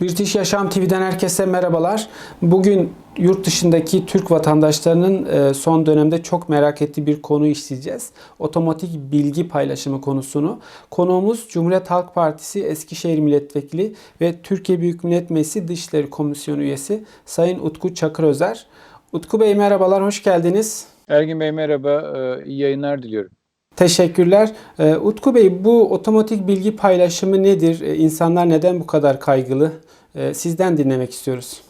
British Yaşam TV'den herkese merhabalar. Bugün yurt dışındaki Türk vatandaşlarının e, son dönemde çok merak ettiği bir konu işleyeceğiz. Otomatik bilgi paylaşımı konusunu. Konuğumuz Cumhuriyet Halk Partisi Eskişehir Milletvekili ve Türkiye Büyük Millet Meclisi Dışişleri Komisyonu üyesi Sayın Utku Çakırözer. Utku Bey merhabalar, hoş geldiniz. Ergin Bey merhaba, ee, iyi yayınlar diliyorum. Teşekkürler. Ee, Utku Bey bu otomatik bilgi paylaşımı nedir? İnsanlar neden bu kadar kaygılı? Ee, Sizden dinlemek istiyoruz.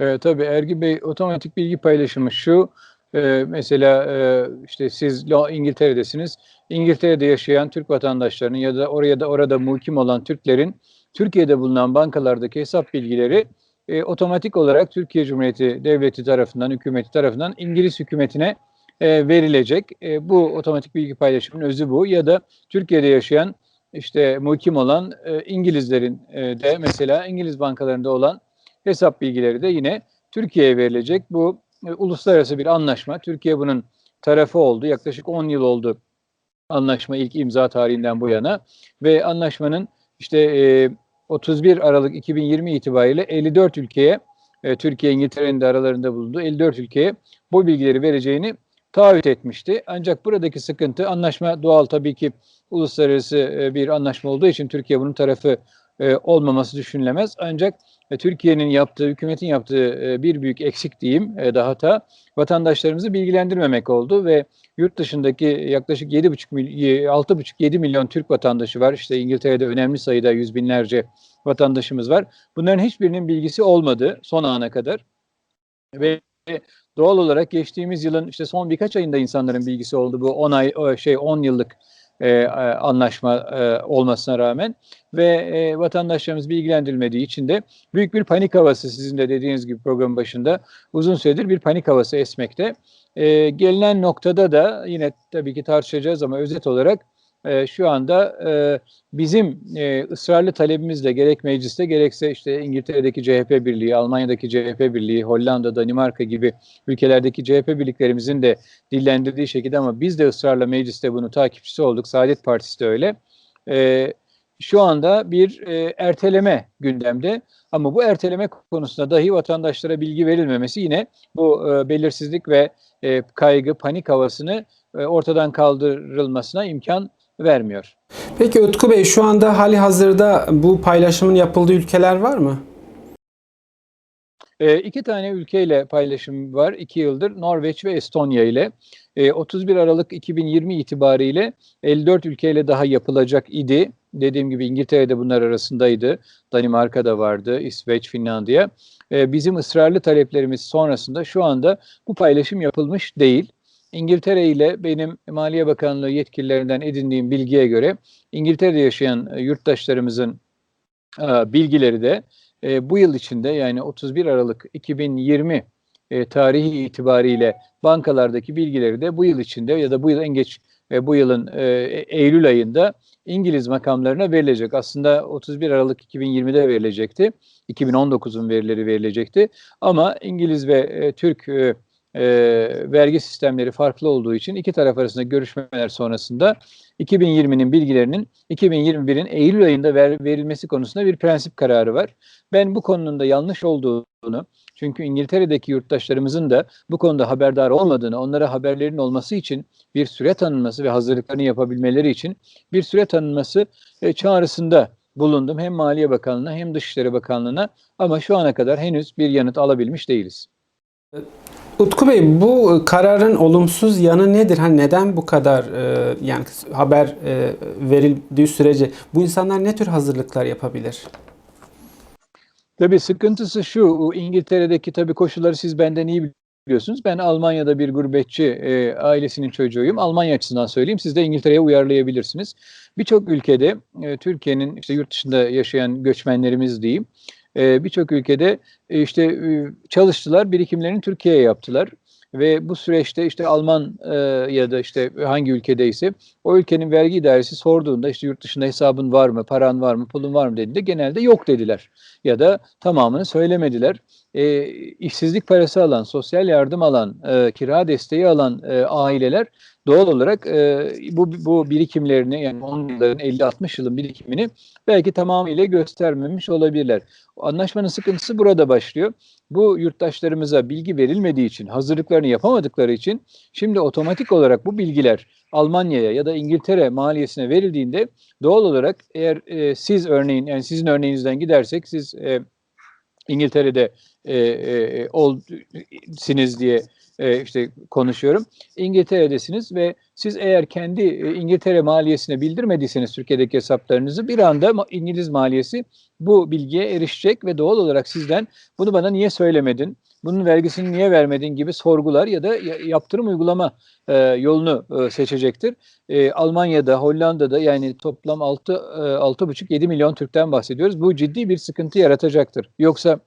Ee, tabii Ergin Bey otomatik bilgi paylaşımı şu, e, mesela e, işte siz İngiltere'desiniz, İngiltere'de yaşayan Türk vatandaşlarının ya da oraya da orada muhkim olan Türklerin Türkiye'de bulunan bankalardaki hesap bilgileri e, otomatik olarak Türkiye Cumhuriyeti Devleti tarafından, hükümeti tarafından İngiliz hükümetine e, verilecek. E, bu otomatik bilgi paylaşımının özü bu. Ya da Türkiye'de yaşayan işte muhkim olan e, İngilizlerin e, de mesela İngiliz bankalarında olan hesap bilgileri de yine Türkiye'ye verilecek. Bu e, uluslararası bir anlaşma. Türkiye bunun tarafı oldu. Yaklaşık 10 yıl oldu anlaşma ilk imza tarihinden bu yana ve anlaşmanın işte e, 31 Aralık 2020 itibariyle 54 ülkeye e, Türkiye İngiltere'nin de aralarında bulunduğu 54 ülkeye bu bilgileri vereceğini taahhüt etmişti. Ancak buradaki sıkıntı anlaşma doğal tabii ki uluslararası e, bir anlaşma olduğu için Türkiye bunun tarafı e, olmaması düşünülemez. Ancak e, Türkiye'nin yaptığı, hükümetin yaptığı bir büyük eksik diyeyim daha da vatandaşlarımızı bilgilendirmemek oldu ve yurt dışındaki yaklaşık 7,5 mil- 6,5-7 milyon Türk vatandaşı var. İşte İngiltere'de önemli sayıda yüz binlerce vatandaşımız var. Bunların hiçbirinin bilgisi olmadı son ana kadar. Ve doğal olarak geçtiğimiz yılın işte son birkaç ayında insanların bilgisi oldu bu 10 ay şey 10 yıllık e, anlaşma e, olmasına rağmen ve e, vatandaşlarımız bilgilendirilmediği için de büyük bir panik havası sizin de dediğiniz gibi programın başında uzun süredir bir panik havası esmekte. E, gelinen noktada da yine tabii ki tartışacağız ama özet olarak e, şu anda e, bizim e, ısrarlı talebimizle gerek mecliste gerekse işte İngiltere'deki CHP birliği, Almanya'daki CHP birliği, Hollanda, Danimarka gibi ülkelerdeki CHP birliklerimizin de dillendirdiği şekilde ama biz de ısrarla mecliste bunu takipçisi olduk. Saadet Partisi de öyle. E, şu anda bir e, erteleme gündemde ama bu erteleme konusunda dahi vatandaşlara bilgi verilmemesi yine bu e, belirsizlik ve e, kaygı, panik havasını e, ortadan kaldırılmasına imkan vermiyor. Peki Utku Bey şu anda hali hazırda bu paylaşımın yapıldığı ülkeler var mı? E, iki tane ülkeyle paylaşım var. iki yıldır Norveç ve Estonya ile. E, 31 Aralık 2020 itibariyle 54 ülkeyle daha yapılacak idi. Dediğim gibi İngiltere'de bunlar arasındaydı. Danimarka'da vardı, İsveç, Finlandiya. E, bizim ısrarlı taleplerimiz sonrasında şu anda bu paylaşım yapılmış değil. İngiltere ile benim Maliye Bakanlığı yetkililerinden edindiğim bilgiye göre İngiltere'de yaşayan e, yurttaşlarımızın e, bilgileri de e, bu yıl içinde yani 31 Aralık 2020 e, tarihi itibariyle bankalardaki bilgileri de bu yıl içinde ya da bu yıl en geç e, bu yılın Eylül ayında İngiliz makamlarına verilecek. Aslında 31 Aralık 2020'de verilecekti. 2019'un verileri verilecekti. Ama İngiliz ve Türk e, vergi sistemleri farklı olduğu için iki taraf arasında görüşmeler sonrasında 2020'nin bilgilerinin 2021'in Eylül ayında ver, verilmesi konusunda bir prensip kararı var. Ben bu konunun da yanlış olduğunu, çünkü İngiltere'deki yurttaşlarımızın da bu konuda haberdar olmadığını, onlara haberlerin olması için bir süre tanınması ve hazırlıklarını yapabilmeleri için bir süre tanınması e, çağrısında bulundum. Hem Maliye Bakanlığı'na hem Dışişleri Bakanlığı'na ama şu ana kadar henüz bir yanıt alabilmiş değiliz. Utku Bey bu kararın olumsuz yanı nedir? Hani neden bu kadar e, yani haber e, verildiği sürece bu insanlar ne tür hazırlıklar yapabilir? Tabii sıkıntısı şu, İngiltere'deki tabii koşulları siz benden iyi biliyorsunuz. Ben Almanya'da bir gurbetçi e, ailesinin çocuğuyum. Almanya açısından söyleyeyim, siz de İngiltere'ye uyarlayabilirsiniz. Birçok ülkede, e, Türkiye'nin işte yurt dışında yaşayan göçmenlerimiz diyeyim, e, birçok ülkede e, işte e, çalıştılar, birikimlerini Türkiye'ye yaptılar. Ve bu süreçte işte Alman e, ya da işte hangi ülkedeyse o ülkenin vergi idaresi sorduğunda işte yurt dışında hesabın var mı, paran var mı, pulun var mı dediğinde genelde yok dediler. Ya da tamamını söylemediler. E, işsizlik parası alan, sosyal yardım alan, e, kira desteği alan e, aileler doğal olarak e, bu, bu birikimlerini yani 10 yılların 50-60 yılın birikimini belki tamamıyla göstermemiş olabilirler. Anlaşmanın sıkıntısı burada başlıyor. Bu yurttaşlarımıza bilgi verilmediği için, hazırlıklarını yapamadıkları için şimdi otomatik olarak bu bilgiler Almanya'ya ya da İngiltere maliyesine verildiğinde doğal olarak eğer e, siz örneğin yani sizin örneğinizden gidersek siz e, İngiltere'de e, e, olsiniz diye e, işte konuşuyorum. İngiltere'desiniz ve siz eğer kendi e, İngiltere maliyesine bildirmediyseniz Türkiye'deki hesaplarınızı bir anda İngiliz maliyesi bu bilgiye erişecek ve doğal olarak sizden bunu bana niye söylemedin, bunun vergisini niye vermedin gibi sorgular ya da ya- yaptırım uygulama e, yolunu e, seçecektir. E, Almanya'da, Hollanda'da yani toplam 6 6,5-7 milyon Türk'ten bahsediyoruz. Bu ciddi bir sıkıntı yaratacaktır. Yoksa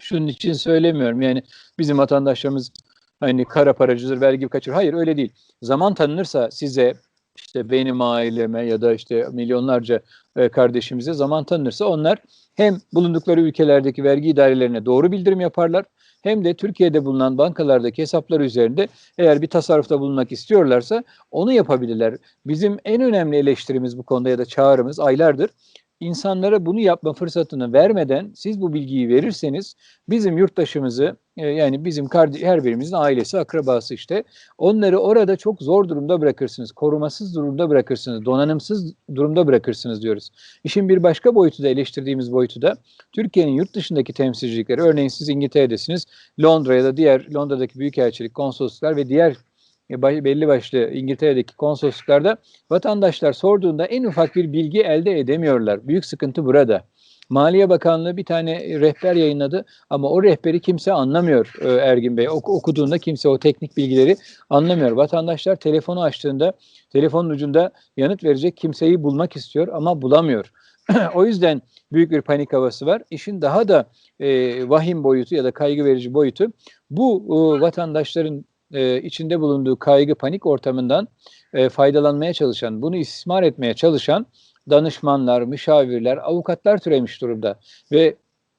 şunun için söylemiyorum. Yani bizim vatandaşlarımız hani kara paracıdır, vergi kaçırır. Hayır öyle değil. Zaman tanınırsa size işte benim aileme ya da işte milyonlarca e, kardeşimize zaman tanınırsa onlar hem bulundukları ülkelerdeki vergi idarelerine doğru bildirim yaparlar hem de Türkiye'de bulunan bankalardaki hesaplar üzerinde eğer bir tasarrufta bulunmak istiyorlarsa onu yapabilirler. Bizim en önemli eleştirimiz bu konuda ya da çağrımız aylardır. İnsanlara bunu yapma fırsatını vermeden siz bu bilgiyi verirseniz bizim yurttaşımızı e, yani bizim her birimizin ailesi, akrabası işte onları orada çok zor durumda bırakırsınız. Korumasız durumda bırakırsınız. Donanımsız durumda bırakırsınız diyoruz. İşin bir başka boyutu da eleştirdiğimiz boyutu da Türkiye'nin yurt dışındaki temsilcilikleri örneğin siz İngiltere'desiniz. Londra ya da diğer Londra'daki büyükelçilik, konsolosluklar ve diğer belli başlı İngiltere'deki konsolosluklarda vatandaşlar sorduğunda en ufak bir bilgi elde edemiyorlar. Büyük sıkıntı burada. Maliye Bakanlığı bir tane rehber yayınladı ama o rehberi kimse anlamıyor e, Ergin Bey. Ok- okuduğunda kimse o teknik bilgileri anlamıyor. Vatandaşlar telefonu açtığında telefonun ucunda yanıt verecek kimseyi bulmak istiyor ama bulamıyor. o yüzden büyük bir panik havası var. İşin daha da e, vahim boyutu ya da kaygı verici boyutu bu e, vatandaşların e, içinde bulunduğu kaygı panik ortamından e, faydalanmaya çalışan, bunu istismar etmeye çalışan danışmanlar, müşavirler, avukatlar türemiş durumda. Ve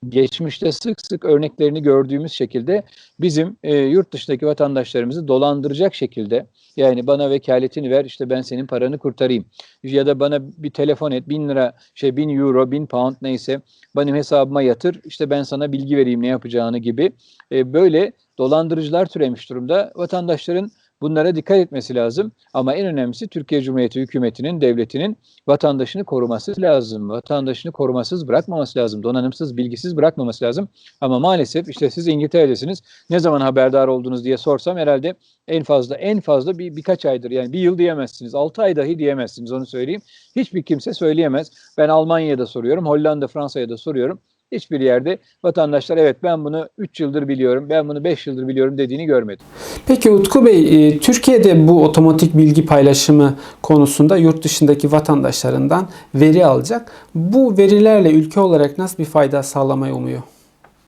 geçmişte sık sık örneklerini gördüğümüz şekilde bizim e, yurt dışındaki vatandaşlarımızı dolandıracak şekilde yani bana vekaletini ver işte ben senin paranı kurtarayım ya da bana bir telefon et bin lira şey bin euro bin pound neyse benim hesabıma yatır işte ben sana bilgi vereyim ne yapacağını gibi e, böyle dolandırıcılar türemiş durumda vatandaşların Bunlara dikkat etmesi lazım. Ama en önemlisi Türkiye Cumhuriyeti hükümetinin, devletinin vatandaşını koruması lazım. Vatandaşını korumasız bırakmaması lazım. Donanımsız, bilgisiz bırakmaması lazım. Ama maalesef işte siz İngiltere'desiniz. Ne zaman haberdar oldunuz diye sorsam herhalde en fazla en fazla bir birkaç aydır yani bir yıl diyemezsiniz. Altı ay dahi diyemezsiniz onu söyleyeyim. Hiçbir kimse söyleyemez. Ben Almanya'da soruyorum, Hollanda, Fransa'ya da soruyorum. Hiçbir yerde vatandaşlar evet ben bunu 3 yıldır biliyorum, ben bunu 5 yıldır biliyorum dediğini görmedim. Peki Utku Bey, e, Türkiye'de bu otomatik bilgi paylaşımı konusunda yurt dışındaki vatandaşlarından veri alacak. Bu verilerle ülke olarak nasıl bir fayda sağlamayı umuyor?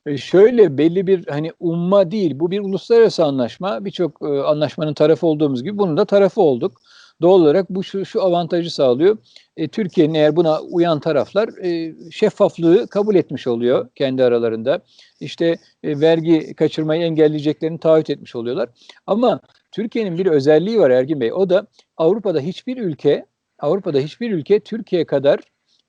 E, Şöyle belli bir hani umma değil bu bir uluslararası anlaşma. Birçok e, anlaşmanın tarafı olduğumuz gibi bunun da tarafı olduk. Doğal olarak bu şu, şu avantajı sağlıyor. E, Türkiye'nin eğer buna uyan taraflar e, şeffaflığı kabul etmiş oluyor kendi aralarında. İşte e, vergi kaçırmayı engelleyeceklerini taahhüt etmiş oluyorlar. Ama Türkiye'nin bir özelliği var Ergin Bey. O da Avrupa'da hiçbir ülke Avrupa'da hiçbir ülke Türkiye kadar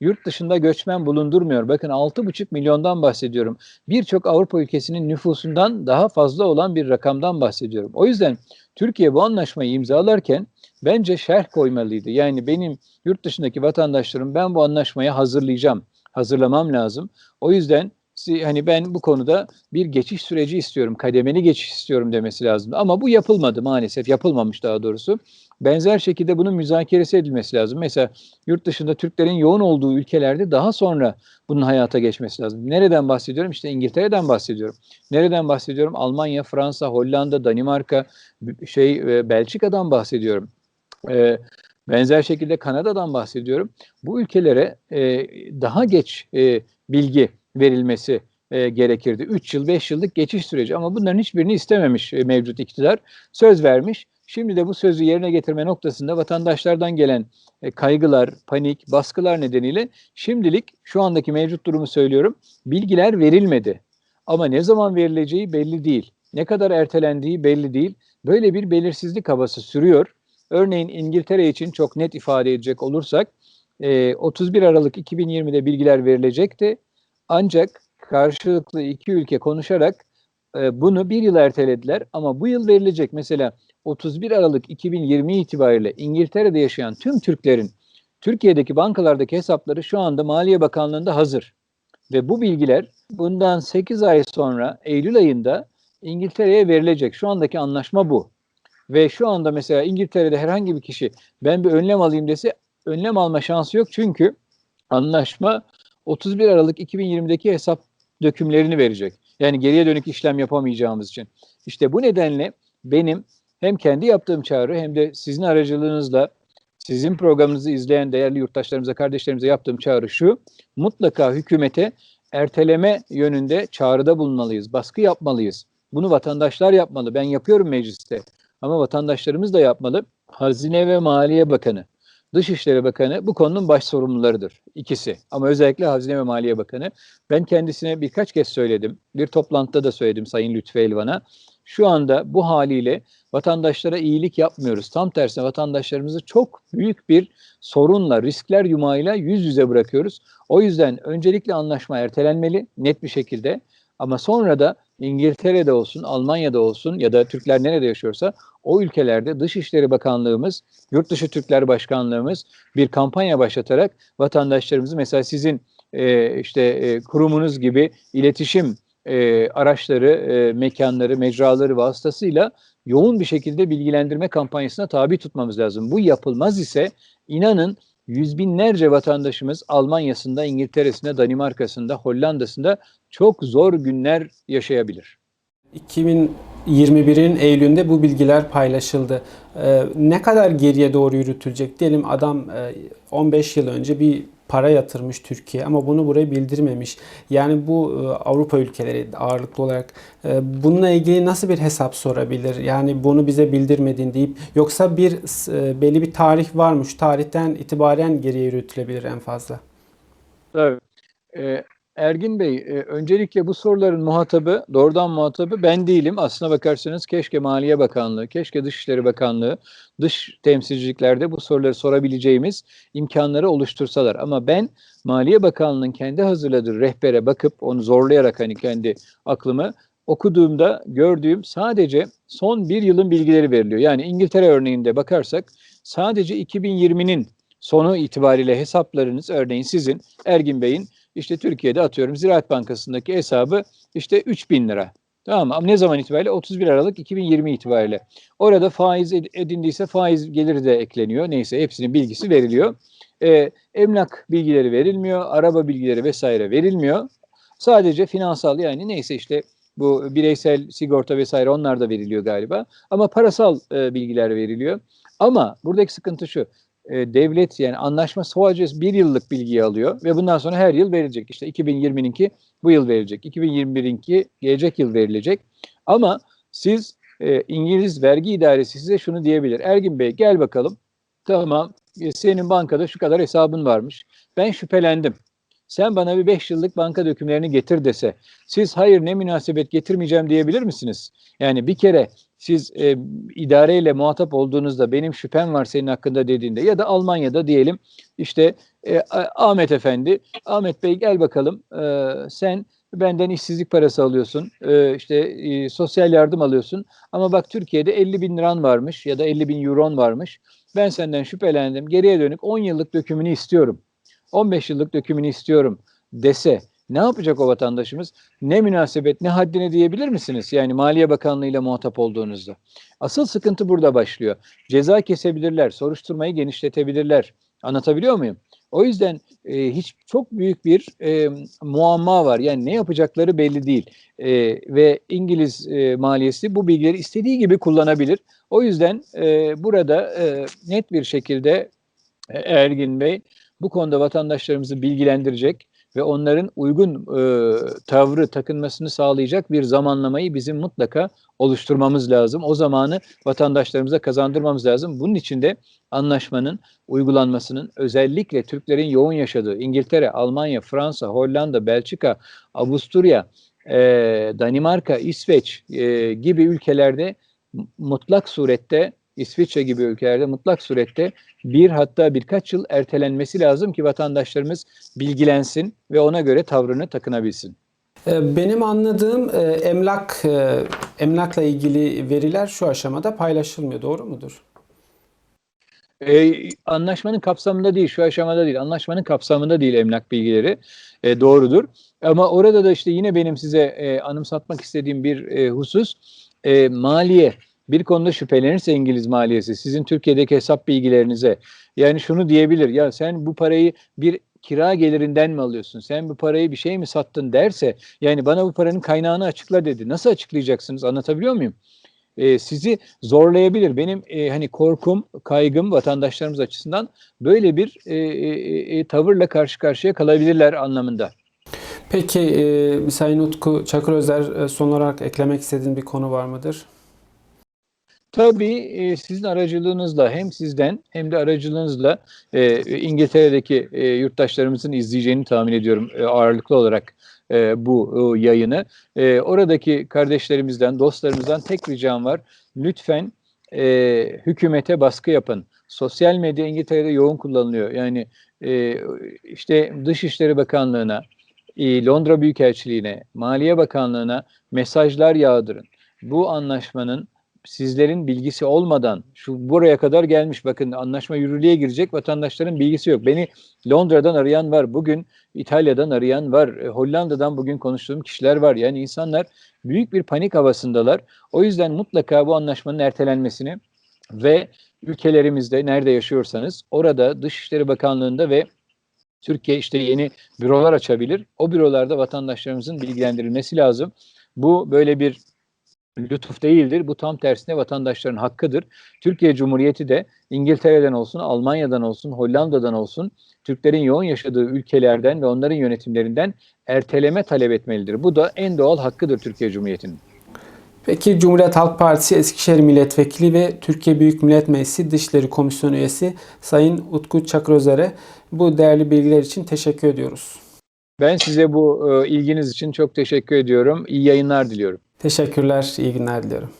yurt dışında göçmen bulundurmuyor. Bakın 6,5 milyondan bahsediyorum. Birçok Avrupa ülkesinin nüfusundan daha fazla olan bir rakamdan bahsediyorum. O yüzden Türkiye bu anlaşmayı imzalarken bence şerh koymalıydı. Yani benim yurt dışındaki vatandaşlarım ben bu anlaşmayı hazırlayacağım. Hazırlamam lazım. O yüzden hani ben bu konuda bir geçiş süreci istiyorum, kademeli geçiş istiyorum demesi lazım. Ama bu yapılmadı maalesef, yapılmamış daha doğrusu. Benzer şekilde bunun müzakeresi edilmesi lazım. Mesela yurt dışında Türklerin yoğun olduğu ülkelerde daha sonra bunun hayata geçmesi lazım. Nereden bahsediyorum? İşte İngiltere'den bahsediyorum. Nereden bahsediyorum? Almanya, Fransa, Hollanda, Danimarka, şey e, Belçika'dan bahsediyorum. Ee, benzer şekilde Kanada'dan bahsediyorum. Bu ülkelere e, daha geç e, bilgi verilmesi e, gerekirdi. 3 yıl, 5 yıllık geçiş süreci ama bunların hiçbirini istememiş e, mevcut iktidar. Söz vermiş. Şimdi de bu sözü yerine getirme noktasında vatandaşlardan gelen e, kaygılar, panik, baskılar nedeniyle şimdilik şu andaki mevcut durumu söylüyorum. Bilgiler verilmedi. Ama ne zaman verileceği belli değil. Ne kadar ertelendiği belli değil. Böyle bir belirsizlik havası sürüyor. Örneğin İngiltere için çok net ifade edecek olursak e, 31 Aralık 2020'de bilgiler verilecekti. Ancak karşılıklı iki ülke konuşarak e, bunu bir yıl ertelediler ama bu yıl verilecek. Mesela 31 Aralık 2020 itibariyle İngiltere'de yaşayan tüm Türklerin Türkiye'deki bankalardaki hesapları şu anda Maliye Bakanlığı'nda hazır. Ve bu bilgiler bundan 8 ay sonra Eylül ayında İngiltere'ye verilecek. Şu andaki anlaşma bu. Ve şu anda mesela İngiltere'de herhangi bir kişi ben bir önlem alayım dese önlem alma şansı yok. Çünkü anlaşma 31 Aralık 2020'deki hesap dökümlerini verecek. Yani geriye dönük işlem yapamayacağımız için. İşte bu nedenle benim hem kendi yaptığım çağrı hem de sizin aracılığınızla sizin programınızı izleyen değerli yurttaşlarımıza, kardeşlerimize yaptığım çağrı şu. Mutlaka hükümete erteleme yönünde çağrıda bulunmalıyız, baskı yapmalıyız. Bunu vatandaşlar yapmalı. Ben yapıyorum mecliste. Ama vatandaşlarımız da yapmalı. Hazine ve Maliye Bakanı, Dışişleri Bakanı bu konunun baş sorumlularıdır. İkisi. Ama özellikle Hazine ve Maliye Bakanı. Ben kendisine birkaç kez söyledim. Bir toplantıda da söyledim Sayın Lütfü Elvan'a. Şu anda bu haliyle vatandaşlara iyilik yapmıyoruz. Tam tersine vatandaşlarımızı çok büyük bir sorunla, riskler yumağıyla yüz yüze bırakıyoruz. O yüzden öncelikle anlaşma ertelenmeli net bir şekilde. Ama sonra da İngiltere'de olsun, Almanya'da olsun ya da Türkler nerede yaşıyorsa o ülkelerde Dışişleri Bakanlığımız, Yurtdışı Türkler Başkanlığımız bir kampanya başlatarak vatandaşlarımızı mesela sizin e, işte e, kurumunuz gibi iletişim e, araçları, e, mekanları, mecraları vasıtasıyla yoğun bir şekilde bilgilendirme kampanyasına tabi tutmamız lazım. Bu yapılmaz ise inanın yüz binlerce vatandaşımız Almanya'sında, İngiltere'sinde, Danimarka'sında, Hollanda'sında çok zor günler yaşayabilir. 2021'in Eylül'ünde bu bilgiler paylaşıldı. Ee, ne kadar geriye doğru yürütülecek? Diyelim adam e, 15 yıl önce bir para yatırmış Türkiye ama bunu buraya bildirmemiş. Yani bu e, Avrupa ülkeleri ağırlıklı olarak e, bununla ilgili nasıl bir hesap sorabilir? Yani bunu bize bildirmedin deyip yoksa bir e, belli bir tarih varmış. Tarihten itibaren geriye yürütülebilir en fazla. Tabii. Ee, Ergin Bey, e, öncelikle bu soruların muhatabı, doğrudan muhatabı ben değilim. Aslına bakarsanız keşke Maliye Bakanlığı, keşke Dışişleri Bakanlığı, dış temsilciliklerde bu soruları sorabileceğimiz imkanları oluştursalar. Ama ben Maliye Bakanlığı'nın kendi hazırladığı rehbere bakıp onu zorlayarak hani kendi aklımı okuduğumda gördüğüm sadece son bir yılın bilgileri veriliyor. Yani İngiltere örneğinde bakarsak sadece 2020'nin sonu itibariyle hesaplarınız örneğin sizin Ergin Bey'in işte Türkiye'de atıyorum Ziraat Bankası'ndaki hesabı işte 3000 lira. Tamam mı? Ama ne zaman itibariyle? 31 Aralık 2020 itibariyle. Orada faiz edindiyse faiz geliri de ekleniyor. Neyse hepsinin bilgisi veriliyor. Ee, emlak bilgileri verilmiyor. Araba bilgileri vesaire verilmiyor. Sadece finansal yani neyse işte bu bireysel sigorta vesaire onlar da veriliyor galiba. Ama parasal e, bilgiler veriliyor. Ama buradaki sıkıntı şu e, devlet yani anlaşma sadece bir yıllık bilgiyi alıyor ve bundan sonra her yıl verilecek. İşte 2020'ninki bu yıl verilecek, 2021'inki gelecek yıl verilecek. Ama siz e, İngiliz vergi idaresi size şunu diyebilir. Ergin Bey gel bakalım. Tamam e, senin bankada şu kadar hesabın varmış. Ben şüphelendim. Sen bana bir 5 yıllık banka dökümlerini getir dese siz hayır ne münasebet getirmeyeceğim diyebilir misiniz? Yani bir kere siz e, idareyle muhatap olduğunuzda benim şüphem var senin hakkında dediğinde ya da Almanya'da diyelim işte e, Ahmet Efendi, Ahmet Bey gel bakalım e, sen benden işsizlik parası alıyorsun, e, işte e, sosyal yardım alıyorsun ama bak Türkiye'de 50 bin liran varmış ya da 50 bin euron varmış. Ben senden şüphelendim, geriye dönük 10 yıllık dökümünü istiyorum, 15 yıllık dökümünü istiyorum dese ne yapacak o vatandaşımız? Ne münasebet, ne haddine diyebilir misiniz? Yani Maliye Bakanlığı ile muhatap olduğunuzda. Asıl sıkıntı burada başlıyor. Ceza kesebilirler, soruşturmayı genişletebilirler. Anlatabiliyor muyum? O yüzden e, hiç çok büyük bir e, muamma var. Yani ne yapacakları belli değil. E, ve İngiliz e, maliyesi bu bilgileri istediği gibi kullanabilir. O yüzden e, burada e, net bir şekilde e, Ergin Bey bu konuda vatandaşlarımızı bilgilendirecek ve onların uygun e, tavrı takınmasını sağlayacak bir zamanlamayı bizim mutlaka oluşturmamız lazım. O zamanı vatandaşlarımıza kazandırmamız lazım. Bunun için de anlaşmanın uygulanmasının özellikle Türklerin yoğun yaşadığı İngiltere, Almanya, Fransa, Hollanda, Belçika, Avusturya, e, Danimarka, İsveç e, gibi ülkelerde mutlak surette İsviçre gibi ülkelerde mutlak surette bir hatta birkaç yıl ertelenmesi lazım ki vatandaşlarımız bilgilensin ve ona göre tavrını takınabilsin. E, Benim anladığım e, emlak e, emlakla ilgili veriler şu aşamada paylaşılmıyor. Doğru mudur? Ee, anlaşmanın kapsamında değil, şu aşamada değil. Anlaşmanın kapsamında değil emlak bilgileri. Ee, doğrudur. Ama orada da işte yine benim size e, anımsatmak istediğim bir e, husus e, maliye. Bir konuda şüphelenirse İngiliz maliyesi sizin Türkiye'deki hesap bilgilerinize yani şunu diyebilir ya sen bu parayı bir kira gelirinden mi alıyorsun? Sen bu parayı bir şey mi sattın derse yani bana bu paranın kaynağını açıkla dedi. Nasıl açıklayacaksınız? Anlatabiliyor muyum? e, sizi zorlayabilir. Benim e, hani korkum, kaygım vatandaşlarımız açısından böyle bir e, e, e, tavırla karşı karşıya kalabilirler anlamında. Peki e, Sayın Utku Çakırözer e, son olarak eklemek istediğin bir konu var mıdır? Tabii e, sizin aracılığınızla hem sizden hem de aracılığınızla e, İngiltere'deki e, yurttaşlarımızın izleyeceğini tahmin ediyorum e, ağırlıklı olarak e, bu e, yayını. E, oradaki kardeşlerimizden, dostlarımızdan tek ricam var. Lütfen e, hükümete baskı yapın. Sosyal medya İngiltere'de yoğun kullanılıyor. Yani e, işte Dışişleri Bakanlığı'na, e, Londra Büyükelçiliğine, Maliye Bakanlığı'na mesajlar yağdırın. Bu anlaşmanın sizlerin bilgisi olmadan şu buraya kadar gelmiş bakın anlaşma yürürlüğe girecek vatandaşların bilgisi yok. Beni Londra'dan arayan var. Bugün İtalya'dan arayan var. e, Hollanda'dan bugün konuştuğum kişiler var. Yani insanlar büyük bir panik havasındalar. O yüzden mutlaka bu anlaşmanın ertelenmesini ve ülkelerimizde nerede yaşıyorsanız orada Dışişleri Bakanlığı'nda ve Türkiye işte yeni bürolar açabilir. O bürolarda vatandaşlarımızın bilgilendirilmesi lazım. Bu böyle bir lütuf değildir. Bu tam tersine vatandaşların hakkıdır. Türkiye Cumhuriyeti de İngiltere'den olsun, Almanya'dan olsun, Hollanda'dan olsun Türklerin yoğun yaşadığı ülkelerden ve onların yönetimlerinden erteleme talep etmelidir. Bu da en doğal hakkıdır Türkiye Cumhuriyeti'nin. Peki Cumhuriyet Halk Partisi Eskişehir Milletvekili ve Türkiye Büyük Millet Meclisi Dışişleri Komisyonu üyesi Sayın Utku Çakırözer'e bu değerli bilgiler için teşekkür ediyoruz. Ben size bu e, ilginiz için çok teşekkür ediyorum. İyi yayınlar diliyorum. Teşekkürler, iyi günler diliyorum.